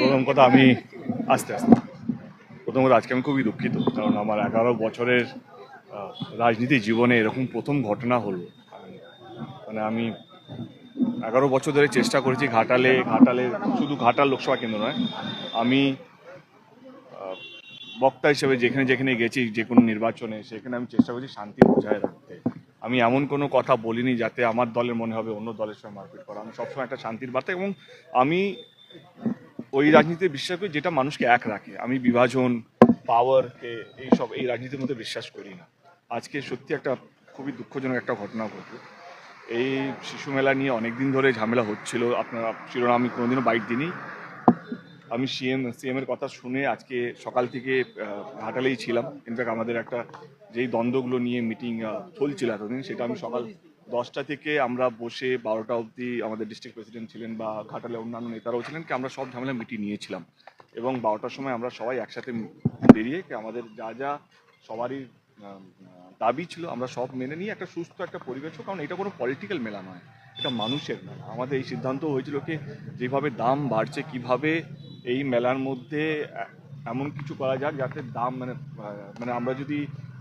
প্রথম কথা আমি আস্তে আস্তে। প্রথম কথা আজকে আমি খুবই দুঃখিত, কারণ আমার এগারো বছরের রাজনীতি জীবনে এরকম প্রথম ঘটনা হলো। মানে আমি এগারো বছর ধরে চেষ্টা করেছি ঘাটালে ঘাটালে শুধু ঘাটাল লোকসভা কেন্দ্র নয়, আমি বক্তা হিসেবে যেখানে যেখানে গেছি, যে কোনো নির্বাচনে, সেখানে আমি চেষ্টা করছি শান্তি বজায় রাখতে। আমি এমন কোনো কথা বলিনি যাতে আমার দলের মনে হবে অন্য দলের সঙ্গে মারপিট করা। আমি সবসময় একটা শান্তির বার্তা এবং আমি ওই রাজনীতিতে বিশ্বাস করি যেটা মানুষকে এক রাখে। আমি বিভাজন পাওয়ারকে এইসব, এই রাজনীতির মধ্যে বিশ্বাস করি না। আজকে সত্যি একটা খুবই দুঃখজনক একটা ঘটনা ঘটলো। এই শিশু মেলা নিয়ে অনেক দিন ধরে ঝামেলা হচ্ছিল। আপনারা শিরোনাম আমি কোনোদিনও বাইট দিইনি। আমি সিএম সিএম এর কথা শুনে আজকে সকাল থেকে ঘাটালেই ছিলাম। ইনফ্যাক্ট আমাদের একটা যেই দ্বন্দ্বগুলো নিয়ে মিটিং চলছিল এতদিন, সেটা আমি সকাল দশটা থেকে আমরা বসে বারোটা অবধি আমাদের ডিস্ট্রিক্ট প্রেসিডেন্ট ছিলেন বা ঘাটালে অন্যান্য নেতারাও ছিলেন, কি আমরা সব ঝামেলা মিটিয়ে নিয়েছিলাম। এবং বারোটার সময় আমরা সবাই একসাথে বেরিয়ে কি আমাদের যা যা সবারই দাবি ছিল আমরা সব মেনে নিয়ে একটা সুস্থ একটা পরিবেশ কারণ এটা কোনো পলিটিক্যাল মেলা নয়, এটা মানুষের মেলা। আমাদের এই সিদ্ধান্ত হয়েছিল কি, যেভাবে দাম বাড়ছে, কীভাবে এই মেলার মধ্যে এমন কিছু করা যাক যাতে দাম মানে মানে আমরা যদি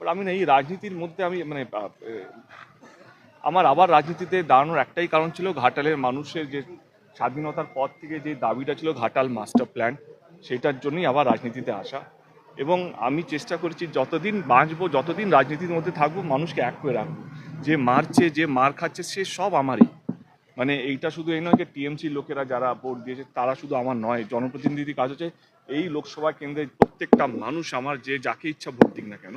আমি না এই রাজনীতির মধ্যে আমি মানে আমার আবার রাজনীতিতে দাঁড়ানোর একটাই কারণ ছিল ঘাটালের মানুষের যে স্বাধীনতার পর থেকে যে দাবিটা ছিল ঘাটাল মাস্টার প্ল্যান, সেটার জন্যই আবার রাজনীতিতে আসা। এবং আমি চেষ্টা করেছি যতদিন বাঁচবো, যতদিন রাজনীতির মধ্যে থাকব, মানুষকে এক করে রাখব। যে মারছে, যে মার খাচ্ছে, সে সব আমারই। মানে এইটা শুধু এই নয় যে টিএমসি লোকেরা যারা ভোট দিয়েছে, তারা শুধু আমার নয় জনপ্রতিনিধি কাজ হচ্ছে, এই লোকসভা কেন্দ্রে প্রত্যেকটা মানুষ আমার যে যাকে ইচ্ছা ভোট দিক না কেন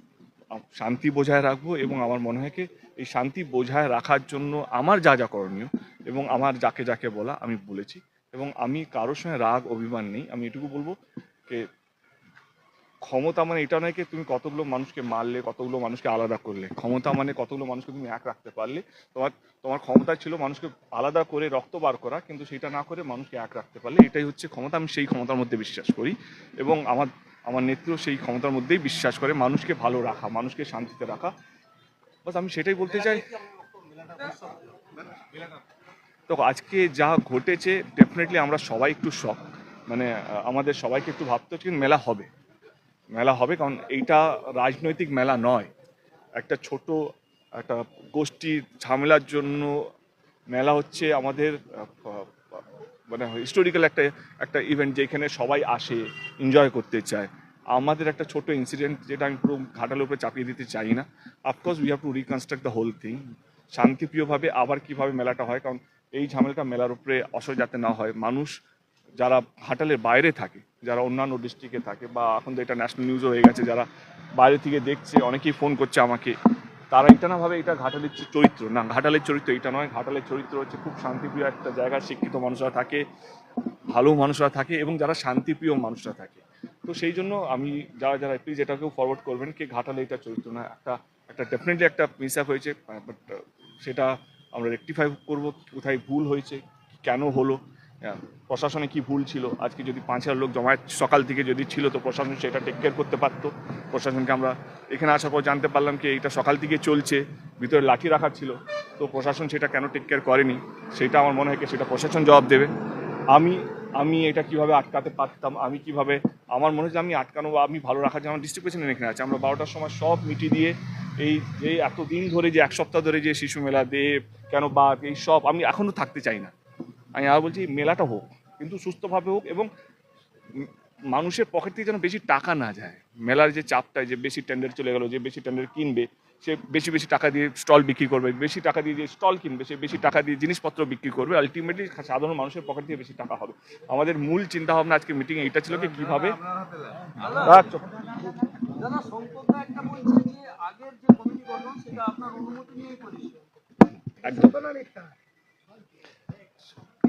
শান্তি বজায় রাখব এবং আমার মনে হয় এই শান্তি বজায় রাখার জন্য আমার যা যা করণীয় এবং আমার যাকে যাকে বলা আমি বলেছি এবং আমি কারোর সঙ্গে রাগ, অভিমান নেই। আমি এটুকু বলব যে ক্ষমতা মানে এটা নয় কি তুমি কতগুলো মানুষকে মারলে, কতগুলো মানুষকে আলাদা করলে। ক্ষমতা মানে কতগুলো মানুষকে তুমি এক রাখতে পারলে। তোমার তোমার ক্ষমতা ছিল মানুষকে আলাদা করে রক্ত বার করা, কিন্তু সেটা না করে মানুষকে এক রাখতে পারলে। এটাই হচ্ছে ক্ষমতা, আমি সেই ক্ষমতার মধ্যে বিশ্বাস করি এবং আমার আমার নেত্রীও সেই ক্ষমতার মধ্যেই বিশ্বাস করে, মানুষকে ভালো রাখা, মানুষকে শান্তিতে রাখা। বাস আমি সেটাই বলতে চাই। তো আজকে যা ঘটেছে ডেফিনেটলি আমরা সবাই একটু শখ মানে আমাদের সবাইকে একটু ভাবতে হচ্ছে মেলা হবে। মেলা হবে কারণ এইটা রাজনৈতিক মেলা নয়। একটা ছোট, একটা গোষ্ঠীর ঝামেলার জন্য মেলা হচ্ছে আমাদের মানে হিস্টোরিক্যাল একটা একটা ইভেন্ট যেখানে সবাই আসে এনজয় করতে চায়। আমাদের একটা ছোট ইনসিডেন্ট যেটা আমি পুরো ঘাটালের উপরে চাপিয়ে দিতে চাই না। Of course we have to reconstruct the whole thing শান্তিপ্রিয়ভাবে আবার কীভাবে মেলাটা হয়? কারণ এই ঝামেলাটা মেলার উপরে অসর যাতে না হয়। মানুষ যারা ঘাটালের বাইরে থাকে, যারা অন্যান্য ডিস্ট্রিক্টে থাকে বা এখন তো এটা ন্যাশনাল নিউজও হয়ে গেছে, যারা বাইরে থেকে দেখছে, অনেকেই ফোন করছে আমাকে। তারা এটা না ভাবে, এটা ঘাটালের চরিত্র। না, ঘাটালের চরিত্র এটা নয়। ঘাটালের চরিত্র হচ্ছে খুব শান্তিপ্রিয় একটা জায়গা শিক্ষিত মানুষরা থাকে, ভালো মানুষরা থাকে এবং যারা শান্তিপ্রিয় মানুষরা থাকে। তো সেই জন্য আমি যারা যারা প্লিজ এটাকেও ফরওয়ার্ড করবেন কি ঘাটালে এটা চরিত্র না, একটা একটা ডেফিনেটলি একটা মিস আপ হয়েছে বাট সেটা আমরা রেকটিফাই করব, কোথায় ভুল হয়েছে, কেন হলো প্রশাসনে কি ভুল ছিল? আজকে যদি পাঁচ হাজার লোক জমায়েত সকাল থেকে যদি ছিল, তো প্রশাসন সেটা টেক কেয়ার করতে পারতো। প্রশাসনকে আমরা এখানে আসার পর জানতে পারলাম কি এইটা সকাল থেকে চলছে, ভিতরে লাঠি রাখা ছিল। তো প্রশাসন সেটা কেন টেক কেয়ার করেনি? সেটা আমার মনে হয় সেটা প্রশাসন জবাব দেবে। আমি আমি এটা কীভাবে আটকাতে পারতাম? আমি কীভাবে, আমার মনে হচ্ছে আমি আটকানো বা আমি ভালো রাখার জন্য আমার ডিস্ট্রিক্ট প্রেসিডেন্ট এখানে আছে। আমরা বারোটার সময় সব মিটি দিয়ে এই যে এতদিন ধরে যে এক সপ্তাহ ধরে যে শিশু মেলা, দেব, কেন বা এই সব আমি এখনও থাকতে চাই না। আমি আর বলছি মেলাটা হোক কিন্তু সুস্থভাবে হোক এবং মানুষের পকেট থেকে যেন বেশি টাকা না যায়। মেলার যে চাপটা যে বেশি টেন্ডার চলে গেল যে বেশি টেন্ডার কিনবে সে বেশি বেশি টাকা দিয়ে স্টল বিক্রি করবে বেশি টাকা দিয়ে যে স্টল কিনবে সে বেশি টাকা দিয়ে জিনিসপত্র বিক্রি করবে। আলটিমেটলি সাধারণ মানুষের পকেট দিয়ে বেশি টাকা হবে। আমাদের মূল চিন্তা ভাবনা আজকে মিটিং এইটা ছিল কি কীভাবে? আচ্ছা। একদম।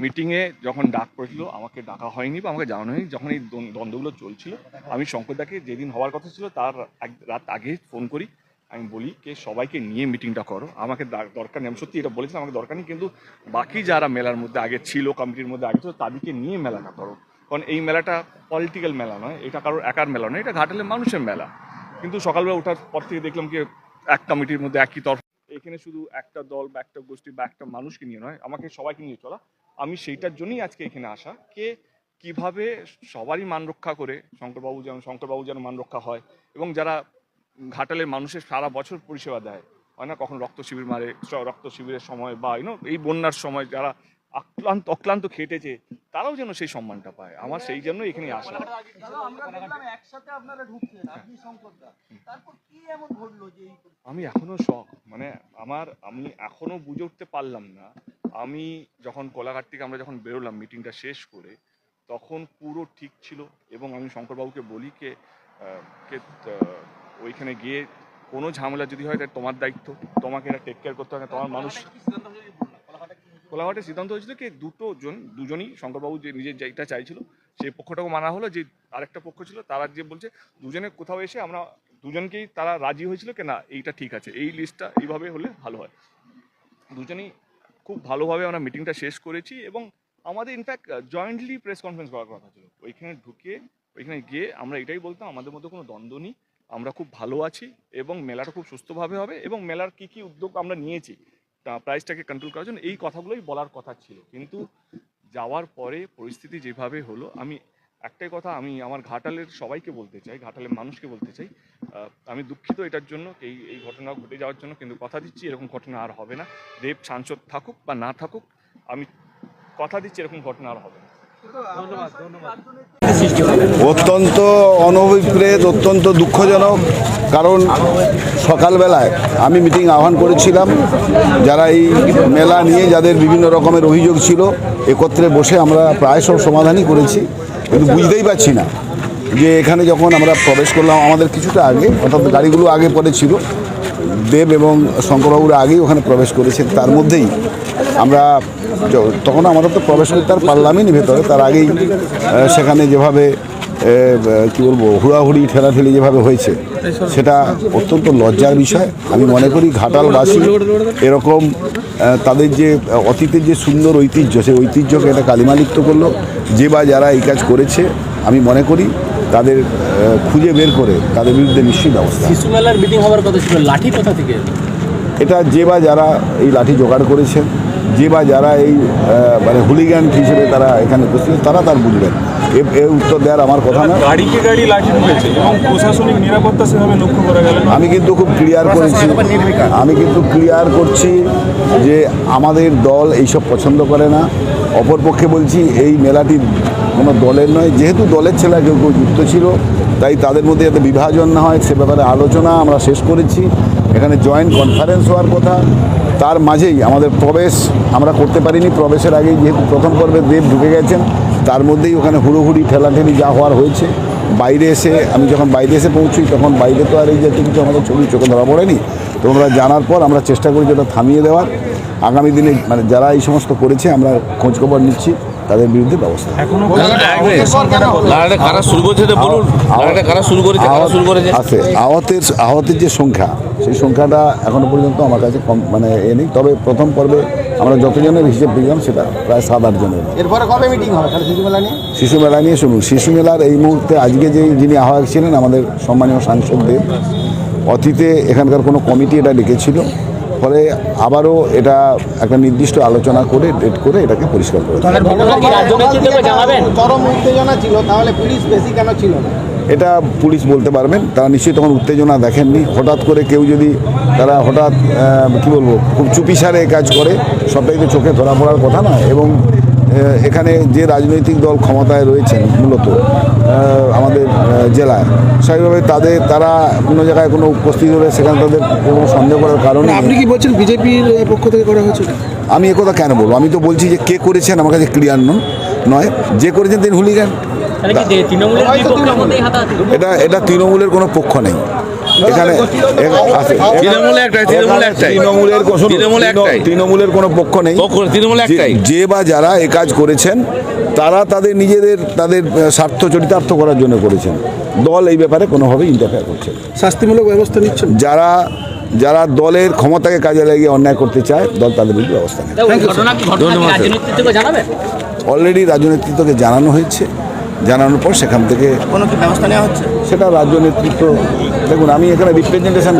মিটিংয়ে যখন ডাক পড়েছিল, আমাকে ডাকা হয়নি বা আমাকে জানানো হয়নি, যখন এই দ্বন্দ্বগুলো চলছিল, আমি শঙ্করদাকে যেদিন হওয়ার কথা ছিল, তার রাত আগে ফোন করি, আমি বলি, কে, সবাইকে নিয়ে মিটিংটা করো। আমাকে দরকার নেই। আমি সত্যি এটা বলেছিলাম, আমাকে দরকার নেই, কিন্তু বাকি যারা মেলার মধ্যে আগে ছিল কমিটির মধ্যে আগে ছিল, তাদেরকে নিয়ে মেলাটা করো। কারণ এই মেলাটা পলিটিক্যাল মেলা নয়, এটা কারোর একার মেলা নয়, এটা ঘাটালের মানুষের মেলা। কিন্তু সকালবেলা ওঠার পর থেকে দেখলাম কি, এক কমিটির মধ্যে একই তরফ। এখানে শুধু একটা দল বা একটা গোষ্ঠী বা একটা মানুষকে নিয়ে নয়, আমাকে সবাইকে নিয়ে চলা। আমি সেইটার জন্যই আজকে এখানে আসা। কে কীভাবে সবারই মান রক্ষা করে শঙ্করবাবু যেন শঙ্করবাবু যেন মান রক্ষা হয় এবং যারা ঘাটালের মানুষের সারা বছর পরিষেবা দেয় হয় না? কখন রক্ত শিবির মারে রক্ত শিবিরের সময় বা ইউনো এই বন্যার সময় যারা আক্লান্ত অক্লান্ত খেটেছে তারাও যেন সেই সম্মানটা পায়। আমার সেই জন্য এখানে আসা। আমি এখনও শখ মানে আমার আমি এখনও বুঝে উঠতে পারলাম না আমি যখন কোলাঘাট থেকে আমরা যখন বেরোলাম মিটিংটা শেষ করে তখন পুরো ঠিক ছিল এবং আমি শঙ্করবাবুকে বলি কে কে ওইখানে গিয়ে কোনো ঝামেলা যদি হয় তাহলে তোমার দায়িত্ব। তোমাকে এটা টেক কেয়ার করতে হবে তোমার মানুষ কোলাঘাটে সিদ্ধান্ত হয়েছিল কি দুটো জন দুজনই শঙ্করবাবু যে নিজের যেটা চাইছিল সেই পক্ষটাকে মানা হলো যে আরেকটা পক্ষ ছিল তারা যে বলছে দুজনে কোথাও এসে আমরা দুজনকেই তারা রাজি হয়েছিল কি না? এইটা ঠিক আছে। এই লিস্টটা এইভাবে হলে ভালো হয়। দুজনেই খুব ভালোভাবে আমরা মিটিংটা শেষ করেছি এবং আমাদের ইনফ্যাক্ট জয়েন্টলি প্রেস কনফারেন্স করার কথা ছিল। ওইখানে ঢুকে, ওইখানে গিয়ে আমরা এটাই বলতাম, আমাদের মধ্যে কোনো দ্বন্দ্ব নেই, আমরা খুব ভালো আছি এবং মেলাটা খুব সুস্থভাবে হবে এবং মেলার কি কি উদ্যোগ আমরা নিয়েছি, তা প্রাইসটাকে কন্ট্রোল করার জন্য এই কথাগুলোই বলার কথা ছিল। কিন্তু যাওয়ার পরে পরিস্থিতি যেভাবে হলো, আমি একটাই কথা আমি আমার ঘাটালের সবাইকে বলতে চাই ঘাটালের মানুষকে বলতে চাই আহ, আমি দুঃখিত এটার জন্য এই এই ঘটনা ঘটে যাওয়ার জন্য কিন্তু কথা দিচ্ছি এরকম ঘটনা আর হবে না। দেব সাংসদ থাকুক বা না থাকুক আমি কথা দিচ্ছি এরকম ঘটনা আর হবে না। অত্যন্ত অনভিপ্রেত অত্যন্ত দুঃখজনক কারণ সকালবেলায় আমি মিটিং আহ্বান করেছিলাম যারা এই মেলা নিয়ে যাদের বিভিন্ন রকমের অভিযোগ ছিল একত্রে বসে আমরা প্রায় সব সমাধানই করেছি। কিন্তু বুঝতেই পারছি। না যে এখানে যখন আমরা প্রবেশ করলাম আমাদের কিছুটা আগে অর্থাৎ গাড়িগুলো আগে পরে ছিল দেব এবং শঙ্করবাবুরা আগেই ওখানে প্রবেশ করেছে তার মধ্যেই আমরা তখন আমাদের তো প্রবেশ করতে আর পারলামই নি ভেতরে তার আগেই সেখানে যেভাবে কি বলব হুড়াহুড়ি ঠেলাঠেলি যেভাবে হয়েছে সেটা অত্যন্ত লজ্জার বিষয়। আমি মনে করি ঘাটালবাসী এরকম তাদের যে অতীতের যে সুন্দর ঐতিহ্য সেই ঐতিহ্যকে এটা কালিমালিপ্ত করল যে বা যারা এই কাজ করেছে আমি মনে করি তাদের খুঁজে বের করে তাদের বিরুদ্ধে নিশ্চয়ই ব্যবস্থা। শিশু মেলার মিটিং হওয়ার কথা ছিল লাঠি কোথা থেকে? এটা যে বা যারা এই লাঠি জোগাড় করেছেন যে বা যারা এই মানে হুলিগান হিসেবে তারা এখানে উপস্থিত তারা তার বুঝবেন। এ- এর উত্তর দেওয়ার আমার কথা না। গাড়িকে গাড়ি লাঠি ঢুকেছে এবং প্রশাসনিক নিরাপত্তা সেভাবে লক্ষ্য করা গেল আমি কিন্তু খুব ক্লিয়ার করেছি। আমি কিন্তু ক্লিয়ার করছি যে আমাদের দল এইসব পছন্দ করে না। অপরপক্ষে বলছি এই মেলাটি কোনো দলের নয়। যেহেতু দলের ছেলে কেউ কেউ যুক্ত ছিল তাই তাদের মধ্যে যাতে বিভাজন না হয় সে ব্যাপারে আলোচনা আমরা শেষ করেছি। এখানে জয়েন্ট কনফারেন্স হওয়ার কথা। তার মাঝেই আমাদের প্রবেশ আমরা করতে পারিনি। প্রবেশের আগেই যেহেতু প্রথম পর্বে দেব ঢুকে গেছেন, তার মধ্যেই ওখানে হুড়োহুড়ি, ঠেলাঠেলি যা হওয়ার হয়েছে। বাইরে এসে আমি যখন বাইরে এসে পৌঁছি তখন বাইরে তো আর এই জাতীয় কিছু আমাদের ছবি চোখে ধরা পড়েনি। তো আমরা জানার পর আমরা চেষ্টা করি যেটা থামিয়ে দেওয়ার। আগামী দিনে মানে যারা এই সমস্ত করেছে, আমরা খোঁজখবর নিচ্ছি। তাদের বিরুদ্ধে ব্যবস্থা আছে আহতের আহতের যে সংখ্যা সেই সংখ্যাটা এখনও পর্যন্ত আমার কাছে কম মানে এ নেই। তবে প্রথম পর্বে আমরা যতজনের হিসেব পেলাম সেটা প্রায় সাত আট জনের। এরপরে কবে মিটিং হবে? শিশু মেলা নিয়ে? শিশু মেলা নিয়ে শুনুন। শিশু মেলার এই মুহূর্তে আজকে যে যিনি আহ্বায়ক ছিলেন আমাদের সম্মানীয় সাংসদ দেব অতীতে এখানকার কোনো কমিটি এটা ডেকেছিল। ফলে আবারও এটা একটা নির্দিষ্ট আলোচনা করে ডেট করে এটাকে পরিষ্কার করে দেবে। ঘটনা কি রাজ্য নেতৃত্বকে জানাবেন? চরম উত্তেজনা ছিল তাহলে পুলিশ বেশি কেন ছিল না? এটা পুলিশ বলতে পারবেন তারা নিশ্চয়ই তখন উত্তেজনা দেখেননি। হঠাৎ করে কেউ যদি তারা হঠাৎ কী কি বলব খুব চুপিসারে কাজ করে সবটাই তো চোখে ধরা পড়ার কথা না এবং এখানে যে রাজনৈতিক দল ক্ষমতায় রয়েছেন মূলত আমাদের জেলায় স্বাভাবিকভাবে তাদের তারা কোনো জায়গায় কোনো উপস্থিত হলে সেখানে তাদের কোনো সন্দেহ করার কারণে আপনি কি বলছেন বিজেপির পক্ষ থেকে করা হয়েছে? আমি একথা কেন বলব? আমি তো বলছি যে কে করেছেন আমার কাছে ক্লিয়ার নয়। যে করেছেন তিনি হুলিগান। এটা এটা তৃণমূলের কোনো পক্ষ নেই। এখানে আছে। তৃণমূলে একটাই, তৃণমূলে একটাই। তৃণমূলের কোনো- তৃণমূলে একটাই। তৃণমূলের কোনো পক্ষ নেই। তৃণমূলে যে- একটাই। যে বা যারা এ কাজ করেছেন তারা তাদের নিজেদের তাদের স্বার্থ চরিতার্থ করার জন্য করেছেন। দল এই ব্যাপারে কোনোভাবে ইন্টারফেয়ার করছে শাস্তিমূলক ব্যবস্থা নিচ্ছেন? যারা যারা দলের ক্ষমতাকে কাজে লাগিয়ে অন্যায় করতে চায় দল তাদের বিরুদ্ধে ব্যবস্থা নেয় অলরেডি রাজ্য জানানো হয়েছে। জানানোর পর সেখান থেকে কোনো কি ব্যবস্থা নেওয়া হচ্ছে? সেটা রাজ্য নেতৃত্ব দেখুন আমি এখানে রিপ্রেজেন্টেশন